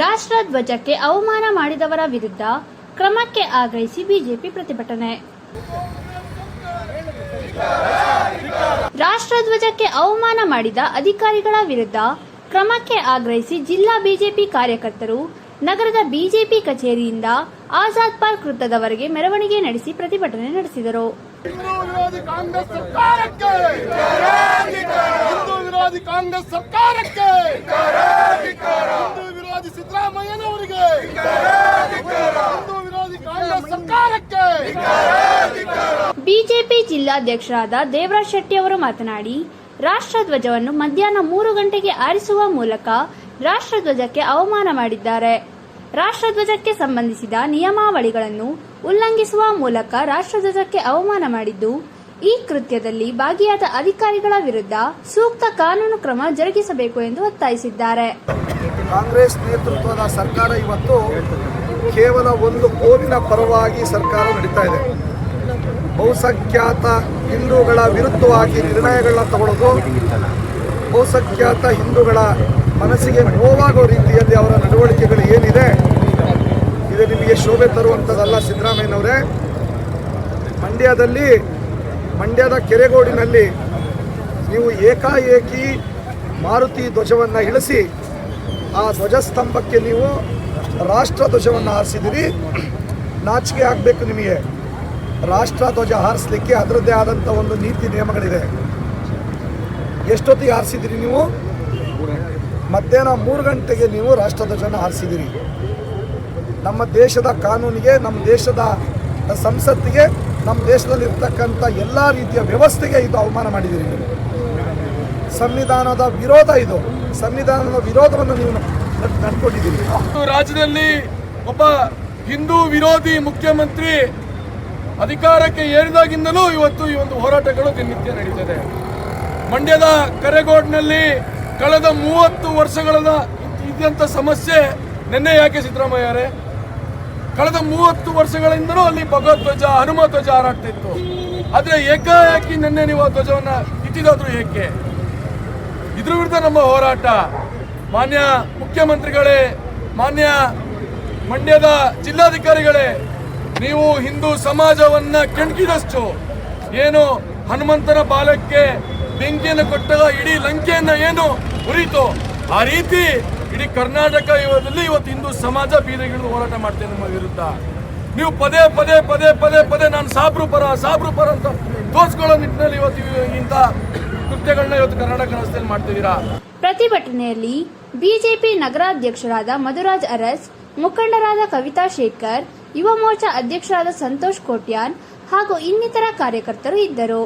ರಾಷ್ಟ್ರ ಧ್ವಜಕ್ಕೆ ಅವಮಾನ ಮಾಡಿದವರ ವಿರುದ್ಧ ಕ್ರಮಕ್ಕೆ ಆಗ್ರಹಿಸಿ ಬಿಜೆಪಿ ಪ್ರತಿಭಟನೆ. ರಾಷ್ಟ್ರಧ್ವಜಕ್ಕೆ ಅವಮಾನ ಮಾಡಿದ ಅಧಿಕಾರಿಗಳ ವಿರುದ್ಧ ಕ್ರಮಕ್ಕೆ ಆಗ್ರಹಿಸಿ ಜಿಲ್ಲಾ ಬಿಜೆಪಿ ಕಾರ್ಯಕರ್ತರು ನಗರದ ಬಿಜೆಪಿ ಕಚೇರಿಯಿಂದ ಆಜಾದ್ ಪಾರ್ಕ್ ವೃತ್ತದವರೆಗೆ ಮೆರವಣಿಗೆ ನಡೆಸಿ ಪ್ರತಿಭಟನೆ ನಡೆಸಿದರು. ಕಾಂಗ್ರೆಸ್ ಸರ್ಕಾರಕ್ಕೆ! ವಿರೋಧಿ ಸಿದ್ದರಾಮಯ್ಯನವರಿಗೆ. ಹಿಂದೂ ವಿರೋಧಿ ಕಾಂಗ್ರೆಸ್ ಸರ್ಕಾರಕ್ಕೆ. ಬಿಜೆಪಿ ಜಿಲ್ಲಾಧ್ಯಕ್ಷರಾದ ದೇವರಾಜ್ ಶೆಟ್ಟಿ ಅವರು ಮಾತನಾಡಿ ರಾಷ್ಟ್ರಧ್ವಜವನ್ನು ಮಧ್ಯಾಹ್ನ ಮೂರು ಗಂಟೆಗೆ ಆರಿಸುವ ಮೂಲಕ ರಾಷ್ಟ್ರಧ್ವಜಕ್ಕೆ ಅವಮಾನ ಮಾಡಿದ್ದಾರೆ. ರಾಷ್ಟ್ರಧ್ವಜಕ್ಕೆ ಸಂಬಂಧಿಸಿದ ನಿಯಮಾವಳಿಗಳನ್ನು ಉಲ್ಲಂಘಿಸುವ ಮೂಲಕ ರಾಷ್ಟ್ರಧ್ವಜಕ್ಕೆ ಅವಮಾನ ಮಾಡಿದ್ದು ಈ ಕೃತ್ಯದಲ್ಲಿ ಭಾಗಿಯಾದ ಅಧಿಕಾರಿಗಳ ವಿರುದ್ಧ ಸೂಕ್ತ ಕಾನೂನು ಕ್ರಮ ಜರುಗಿಸಬೇಕು ಎಂದು ಒತ್ತಾಯಿಸಿದ್ದಾರೆ. ಕಾಂಗ್ರೆಸ್ ನೇತೃತ್ವದ ಸರ್ಕಾರ ಇವತ್ತು ಕೇವಲ ಒಂದು ಕೋಮಿನ ಪರವಾಗಿ ಸರ್ಕಾರ ನಡೀತಾ ಇದೆ. ಬಹುಸಂಖ್ಯಾತ ಹಿಂದೂಗಳ ವಿರುದ್ಧವಾಗಿ ನಿರ್ಣಯಗಳನ್ನ ತಗೊಳ್ಳೋದು ಬಹುಸಂಖ್ಯಾತ ಹಿಂದೂಗಳ ಮನಸ್ಸಿಗೆ ನೋವಾಗೋ ರೀತಿಯಲ್ಲಿ ಅವರ ನಡವಳಿಕೆಗಳು ಏನಿದೆ, ಇದು ನಿಮಗೆ ಶೋಭೆ ತರುವಂಥದ್ದಲ್ಲ ಸಿದ್ದರಾಮಯ್ಯನವರೇ. ಮಂಡ್ಯದಲ್ಲಿ, ಮಂಡ್ಯದ ಕೆರೆಗೋಡಿನಲ್ಲಿ ನೀವು ಏಕಾಏಕಿ ಮಾರುತಿ ಧ್ವಜವನ್ನು ಇಳಿಸಿ ಆ ಧ್ವಜಸ್ತಂಭಕ್ಕೆ ನೀವು ರಾಷ್ಟ್ರ ಧ್ವಜವನ್ನು ಹಾರಿಸಿದಿರಿ ನಾಚಿಕೆ ಆಗಬೇಕು ನಿಮಗೆ. ರಾಷ್ಟ್ರ ಧ್ವಜ ಹಾರಿಸ್ಲಿಕ್ಕೆ ಅದರದ್ದೇ ಆದಂಥ ಒಂದು ನೀತಿ ನಿಯಮಗಳಿದೆ. ಎಷ್ಟೊತ್ತಿಗೆ ಹಾರಿಸಿದಿರಿ ನೀವು? ಮಧ್ಯಾಹ್ನ ಮೂರು ಗಂಟೆಗೆ ನೀವು ರಾಷ್ಟ್ರಧ್ವಜನ ಹಾರಿಸಿದಿರಿ ನಮ್ಮ ದೇಶದ ಕಾನೂನಿಗೆ, ನಮ್ಮ ದೇಶದ ಸಂಸತ್ತಿಗೆ, ನಮ್ಮ ದೇಶದಲ್ಲಿರ್ತಕ್ಕಂಥ ಎಲ್ಲ ರೀತಿಯ ವ್ಯವಸ್ಥೆಗೆ ಇದು ಅವಮಾನ ಮಾಡಿದ್ದೀರಿ ಸಂವಿಧಾನದ ವಿರೋಧ ಇದು. ಸಂವಿಧಾನದ ವಿರೋಧವನ್ನು ನೀವು ನಡ್- ನಡ್ಕೊಂಡಿದ್ದೀರಿ. ರಾಜ್ಯದಲ್ಲಿ ಒಬ್ಬ ಹಿಂದೂ ವಿರೋಧಿ ಮುಖ್ಯಮಂತ್ರಿ ಅಧಿಕಾರಕ್ಕೆ ಏರಿದಾಗಿಂದಲೂ ಇವತ್ತು ಈ ಒಂದು ಹೋರಾಟಗಳು ದಿನನಿತ್ಯ ನಡೀತದೆ. ಮಂಡ್ಯದ ಕರೆಗೋಡ್ನಲ್ಲಿ ಕಳೆದ ಮೂವತ್ತು ವರ್ಷಗಳ ಇದ್ದಂಥ ಸಮಸ್ಯೆ ನಿನ್ನೆ ಯಾಕೆ ಸಿದ್ದರಾಮಯ್ಯರೇ ಕಳೆದ ಮೂವತ್ತು ವರ್ಷಗಳಿಂದಲೂ ಅಲ್ಲಿ ಭಗವಧ್ವಜ ಹನುಮ ಧ್ವಜ ಆದರೆ ಏಕಾಏಕಿ ನಿನ್ನೆ ನೀವು ಆ ಧ್ವಜವನ್ನು ಇಟ್ಟಿದಾದರೂ ಏಕೆ? ಇದ್ರ ವಿರುದ್ಧ ನಮ್ಮ ಹೋರಾಟ. ಮಾನ್ಯ ಮುಖ್ಯಮಂತ್ರಿಗಳೇ, ಮಾನ್ಯ ಮಂಡ್ಯದ ಜಿಲ್ಲಾಧಿಕಾರಿಗಳೇ, ನೀವು ಹಿಂದೂ ಸಮಾಜವನ್ನ ಕೆಣಕಿದಷ್ಟು ಏನು ಹನುಮಂತನ ಬಾಲಕ್ಕೆ ಬೆಂಕಿಯನ್ನು ಕೊಟ್ಟಾಗ ಇಡೀ ಲಂಕೆಯನ್ನ ಏನು ಉರಿತು, ಆ ರೀತಿ ಇಡೀ ಕರ್ನಾಟಕ ಯುವದಲ್ಲಿ ಇವತ್ತು ಹಿಂದೂ ಸಮಾಜ ಬೀದಿಗಿಳಿದು ಹೋರಾಟ ಮಾಡ್ತೇನೆ ನಮ್ಮ ವಿರುದ್ಧ. ನೀವು ಪದೇ ಪದೇ ಪದೇ ಪದೇ ಪದೇ ನಾನು ಸಾಬ್ರು ಪರ ಸಾಬ್ರು ಪರ ಅಂತ ತೋರಿಸ್ಕೊಳ್ಳೋ ನಿಟ್ಟಿನಲ್ಲಿ ಇವತ್ತು ಇವ್- ಇಂಥ ಕೃತ್ಯಗಳನ್ನ ಇವತ್ತು ಕರ್ನಾಟಕ ರಸ್ತೆಯಲ್ಲಿ ಮಾಡ್ತಿದ್ದೀರಾ? ಪ್ರತಿಭಟನೆಯಲ್ಲಿ ಬಿಜೆಪಿ ನಗರಾಧ್ಯಕ್ಷರಾದ ಮಧುರಾಜ್ ಅರಸ್, ಮುಖಂಡರಾದ ಕವಿತಾ ಶೇಖರ್, ಯುವ ಮೋರ್ಚಾ ಅಧ್ಯಕ್ಷರಾದ ಸಂತೋಷ್ ಕೋಟ್ಯಾನ್ ಹಾಗೂ ಇನ್ನಿತರ ಕಾರ್ಯಕರ್ತರು ಇದ್ದರು.